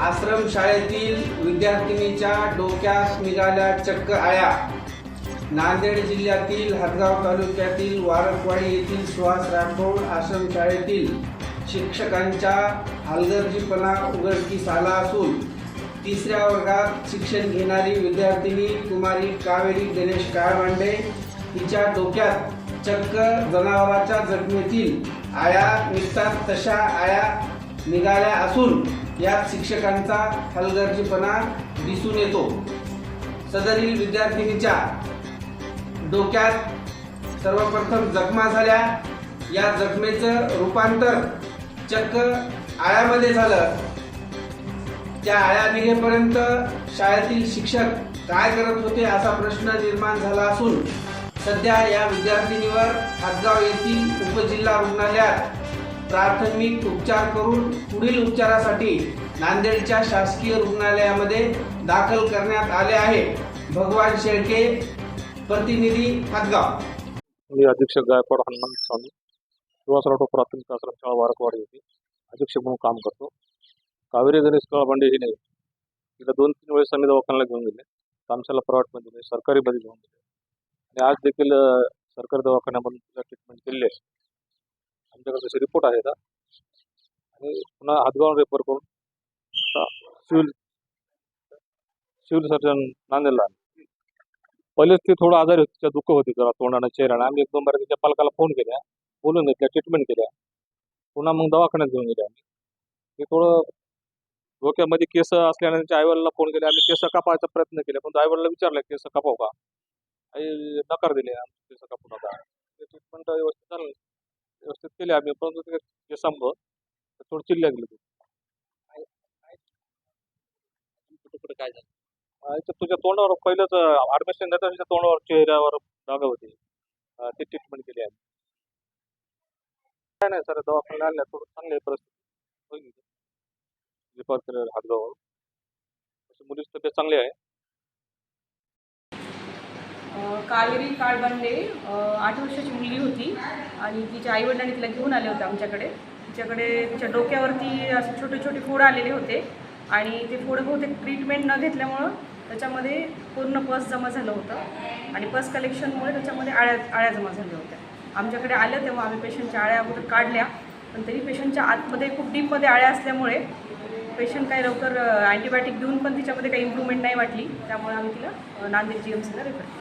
आश्रम शाळेतील विद्यार्थिनीच्या डोक्यास निघाल्या चक्क आया. नांदेड जिल्ह्यातील हदगाव तालुक्यातील वारकवाडी येथील सुहास राठोड आश्रम शाळेतील शिक्षकांच्या हलगर्जीपणा उघडकीस आला असून तिसऱ्या वर्गात शिक्षण घेणारी विद्यार्थिनी कुमारी कावेरी गणेश काळमांडे तिच्या डोक्यात चक्क जनावराच्या जखमेतील आया निघतात तशा आया निघाल्या असून यात शिक्षकांचा हलगर्जीपणा दिसून येतो. सदरील विद्यार्थिनीच्या डोक्यात सर्वप्रथम जखमा झाल्या. या जखमेचं रूपांतर चक्क आळ्यामध्ये झालं. त्या आळ्या निघेपर्यंत शाळेतील शिक्षक काय करत होते असा प्रश्न निर्माण झाला असून सध्या या विद्यार्थिनीवर हातगाव येथील उपजिल्हा रुग्णालयात प्राथमिक उपचार करून पुढील उपचारासाठी नांदेडच्या शासकीय रुग्णालयामध्ये दाखल करण्यात आले आहे. भगवान शेळके प्रतिनिधी हातगाव मी अधीक्षक गायकवाड हनुमान स्वामी सुहासराव प्राथमिक आश्रमशाळा वारकवाडी येथे अधीक्षक म्हणून काम करतो. कावेरी गणेश कळबांडे ही नाही तिला दोन तीन वेळेस आम्ही दवाखान्याला घेऊन गेले. तामशाला प्रायव्हेटमध्ये दिले सरकारीमध्ये घेऊन गेले. आणि आज देखील सरकारी दवाखान्यामधून तिला ट्रीटमेंट केलेली आहे. आमच्याकडे तसे रिपोर्ट आहेत आणि पुन्हा हातगाव रेफर करून सिव्हिल सिव्हिल सर्जन नांदेडला पहिलेच ती थोडं आजारी होती तिच्या दुःख होती जरा तोंडाने चेहऱ्यानं आम्ही एक दोन बार तिच्या पालकाला फोन केल्या बोलून घेतल्या ट्रीटमेंट केल्या पुन्हा मग दवाखान्यात घेऊन गेले आम्ही. ते थोडं डोक्यामध्ये केस असल्याने त्यांच्या आईवडिलांना फोन केले. आम्ही केस कापायचा प्रयत्न केला पण आईवडिला विचारलं केस कापाव का? आई नकार दिले आमचे केस कापू नका ते ट्रीटमेंट व्यवस्थित झालं. व्यवस्थित केले आम्ही. परंतु ते केसामुळं ते थोडं चिल्ल्या गेले कुठं काय झालं? आईच्या तुझ्या तोंडावर पहिलंच ॲडमिशन देता तिच्या तोंडावर चेहऱ्यावर डाग होते. अं, ते ट्रीटमेंट केली आम्ही. काय नाही सर दवाखान्यात आणल्या थोडं चांगली आहे परिस्थिती. होईल. दीपावकर हातगाव. मुलीची तब्येत चांगली आहे. कावेरी काळ बनले आठ वर्षाची मुलगी होती आणि तिच्या आईवडिलांनी तिला घेऊन आले होते आमच्याकडे. तिच्याकडे तिच्या डोक्यावरती असे छोटे छोटे फोड आलेले होते आणि ते फोड बहुतेक ट्रीटमेंट न घेतल्यामुळं त्याच्यामध्ये पूर्ण पस जमा झालं होतं आणि पस कलेक्शनमुळे त्याच्यामध्ये आळ्या आळ्या जमा झाल्या होत्या. आमच्याकडे आलं तेव्हा आम्ही पेशंटच्या आळ्या अगोदर काढल्या पण तरी पेशंटच्या आतमध्ये खूप डीपमध्ये आळ्या असल्यामुळे पेशंट काही लवकर अँटीबायोटिक देऊन पण तिच्यामध्ये काही इम्प्रूव्हमेंट नाही वाटली. त्यामुळे आम्ही तिला नांदेड जी एम सीला रेफर